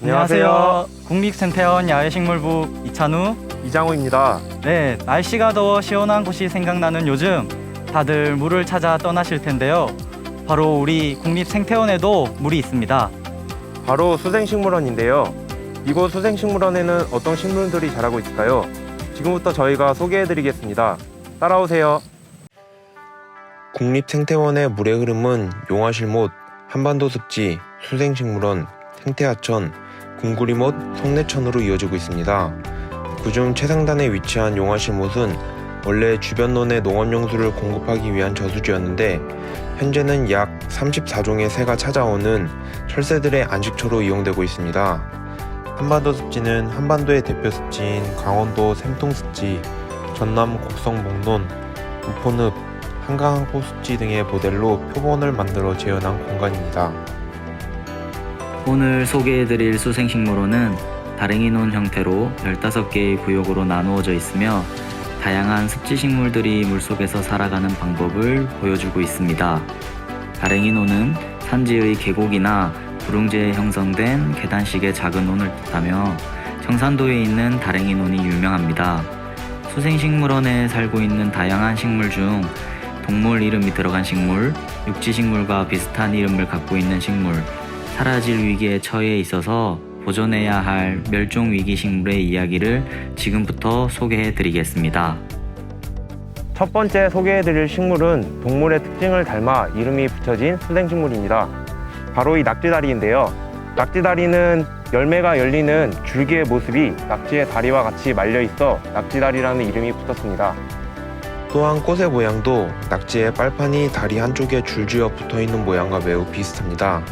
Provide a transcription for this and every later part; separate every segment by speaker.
Speaker 1: 안녕하세요. 국립생태원 야외식물부 이찬우.
Speaker 2: 이장호입니다.
Speaker 1: 네, 날씨가 더워 시원한 곳이 생각나는 요즘 다들 물을 찾아 떠나실 텐데요. 바로 우리 국립생태원에도 물이 있습니다.
Speaker 2: 바로 수생식물원인데요. 이곳 수생식물원에는 어떤 식물들이 자라고 있을까요? 지금부터 저희가 소개해드리겠습니다. 따라오세요.
Speaker 3: 국립생태원의 물의 흐름은 용화실못, 한반도 습지, 수생식물원, 생태하천, 궁구리못, 송내천으로 이어지고 있습니다. 그중 최상단에 위치한 용화실못은 원래 주변론의 농업용수를 공급하기 위한 저수지였는데 현재는 약 34종의 새가 찾아오는 철새들의 안식처로 이용되고 있습니다. 한반도 습지는 한반도의 대표 습지인 강원도 샘통 습지, 전남 곡성 목론, 우포늪, 한강 호수지 등의 모델로 표본을 만들어 재현한 공간입니다.
Speaker 4: 오늘 소개해드릴 수생식물원은 다랭이논 형태로 15개의 구역으로 나누어져 있으며 다양한 습지식물들이 물속에서 살아가는 방법을 보여주고 있습니다. 다랭이논은 산지의 계곡이나 구릉지에 형성된 계단식의 작은 논을 뜻하며 청산도에 있는 다랭이논이 유명합니다. 수생식물원에 살고 있는 다양한 식물 중 동물 이름이 들어간 식물, 육지식물과 비슷한 이름을 갖고 있는 식물, 사라질 위기에 처해 있어서 보존해야 할 멸종 위기 식물의 이야기를 지금부터 소개해 드리겠습니다.
Speaker 2: 첫 번째 소개해 드릴 식물은 동물의 특징을 닮아 이름이 붙여진 수생식물입니다. 바로 이 낙지다리인데요. 낙지다리는 열매가 열리는 줄기의 모습이 낙지의 다리와 같이 말려 있어 낙지다리라는 이름이 붙었습니다.
Speaker 3: 또한 꽃의 모양도 낙지의 빨판이 다리 한쪽에 줄지어 붙어 있는 모양과 매우 비슷합니다.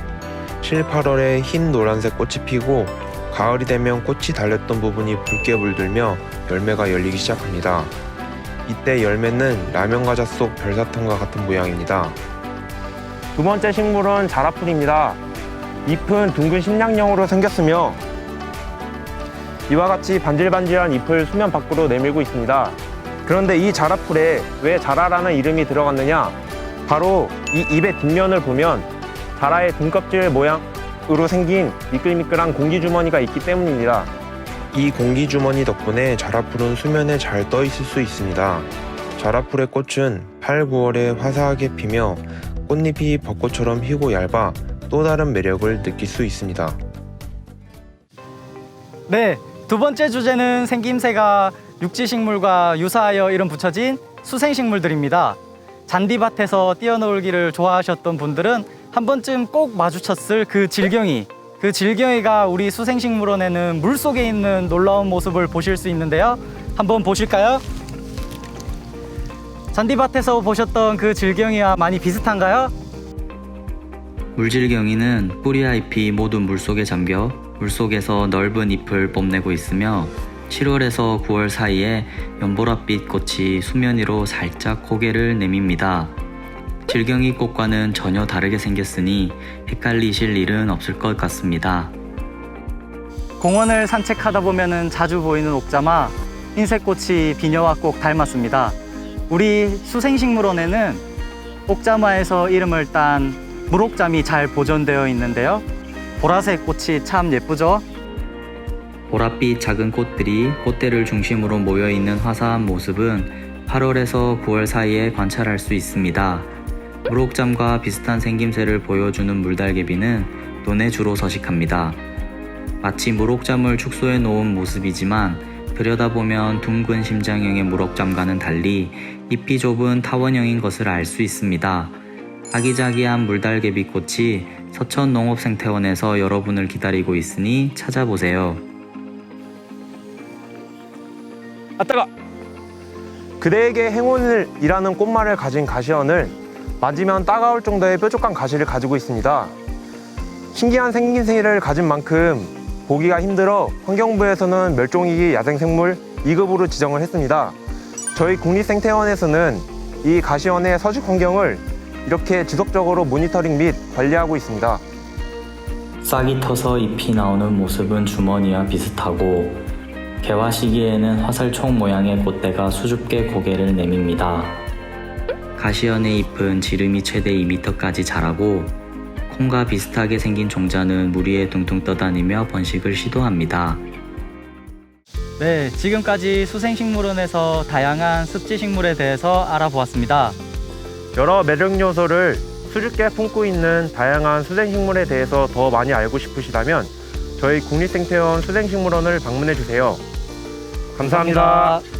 Speaker 3: 7, 8월에 흰 노란색 꽃이 피고 가을이 되면 꽃이 달렸던 부분이 붉게 물들며 열매가 열리기 시작합니다. 이때 열매는 라면 과자 속 별사탕과 같은 모양입니다.
Speaker 2: 두 번째 식물은 자라풀입니다. 잎은 둥근 심량형으로 생겼으며 이와 같이 반질반질한 잎을 수면 밖으로 내밀고 있습니다. 그런데 이 자라풀에 왜 자라라는 이름이 들어갔느냐? 바로 이 잎의 뒷면을 보면 자라의 등껍질 모양으로 생긴 미끌미끌한 공기주머니가 있기 때문입니다.
Speaker 3: 이 공기 주머니 덕분에 자라풀은 수면에 잘 떠 있을 수 있습니다. 자라풀의 꽃은 8, 9월에 화사하게 피며 꽃잎이 벚꽃처럼 희고 얇아 또 다른 매력을 느낄 수 있습니다.
Speaker 1: 네, 두 번째 주제는 생김새가 육지식물과 유사하여 이름 붙여진 수생식물들입니다. 잔디밭에서 뛰어놀기를 좋아하셨던 분들은 한 번쯤 꼭 마주쳤을 그 질경이 그 질경이가 우리 수생식물원에는 물 속에 있는 놀라운 모습을 보실 수 있는데요. 한번 보실까요? 잔디밭에서 보셨던 그 질경이와 많이 비슷한가요?
Speaker 4: 물질경이는 뿌리와 잎이 모두 물속에 잠겨 물속에서 넓은 잎을 뽐내고 있으며 7월에서 9월 사이에 연보라빛 꽃이 수면 위로 살짝 고개를 내밉니다. 질경이 꽃과는 전혀 다르게 생겼으니 헷갈리실 일은 없을 것 같습니다.
Speaker 1: 공원을 산책하다 보면은 자주 보이는 옥자마 흰색꽃이 비녀와 꼭 닮았습니다. 우리 수생식물원에는 옥자마에서 이름을 딴 물옥잠이 잘 보존되어 있는데요. 보라색 꽃이 참 예쁘죠?
Speaker 4: 보랏빛 작은 꽃들이 꽃대를 중심으로 모여 있는 화사한 모습은 8월에서 9월 사이에 관찰할 수 있습니다. 물옥잠과 비슷한 생김새를 보여주는 물달개비는 논에 주로 서식합니다. 마치 물옥잠을 축소해 놓은 모습이지만 들여다보면 둥근 심장형의 물옥잠과는 달리 잎이 좁은 타원형인 것을 알 수 있습니다. 아기자기한 물달개비 꽃이 서천 농업생태원에서 여러분을 기다리고 있으니 찾아보세요.
Speaker 2: 아따가! 그대에게 행운을 이라는 꽃말을 가진 가시원을 만지면 따가울 정도의 뾰족한 가시를 가지고 있습니다. 신기한 생김새를 가진 만큼 보기가 힘들어 환경부에서는 멸종위기 야생생물 2급으로 지정을 했습니다. 저희 국립생태원에서는 이 가시원의 서식 환경을 이렇게 지속적으로 모니터링 및 관리하고 있습니다.
Speaker 4: 싹이 터서 잎이 나오는 모습은 주머니와 비슷하고 개화 시기에는 화살촉 모양의 꽃대가 수줍게 고개를 내밉니다. 가시연의 잎은 지름이 최대 2m까지 자라고 콩과 비슷하게 생긴 종자는 물 위에 둥둥 떠다니며 번식을 시도합니다.
Speaker 1: 네, 지금까지 수생식물원에서 다양한 습지식물에 대해서 알아보았습니다.
Speaker 2: 여러 매력 요소를 수줍게 품고 있는 다양한 수생식물에 대해서 더 많이 알고 싶으시다면 저희 국립생태원 수생식물원을 방문해 주세요. 감사합니다.
Speaker 1: 감사합니다.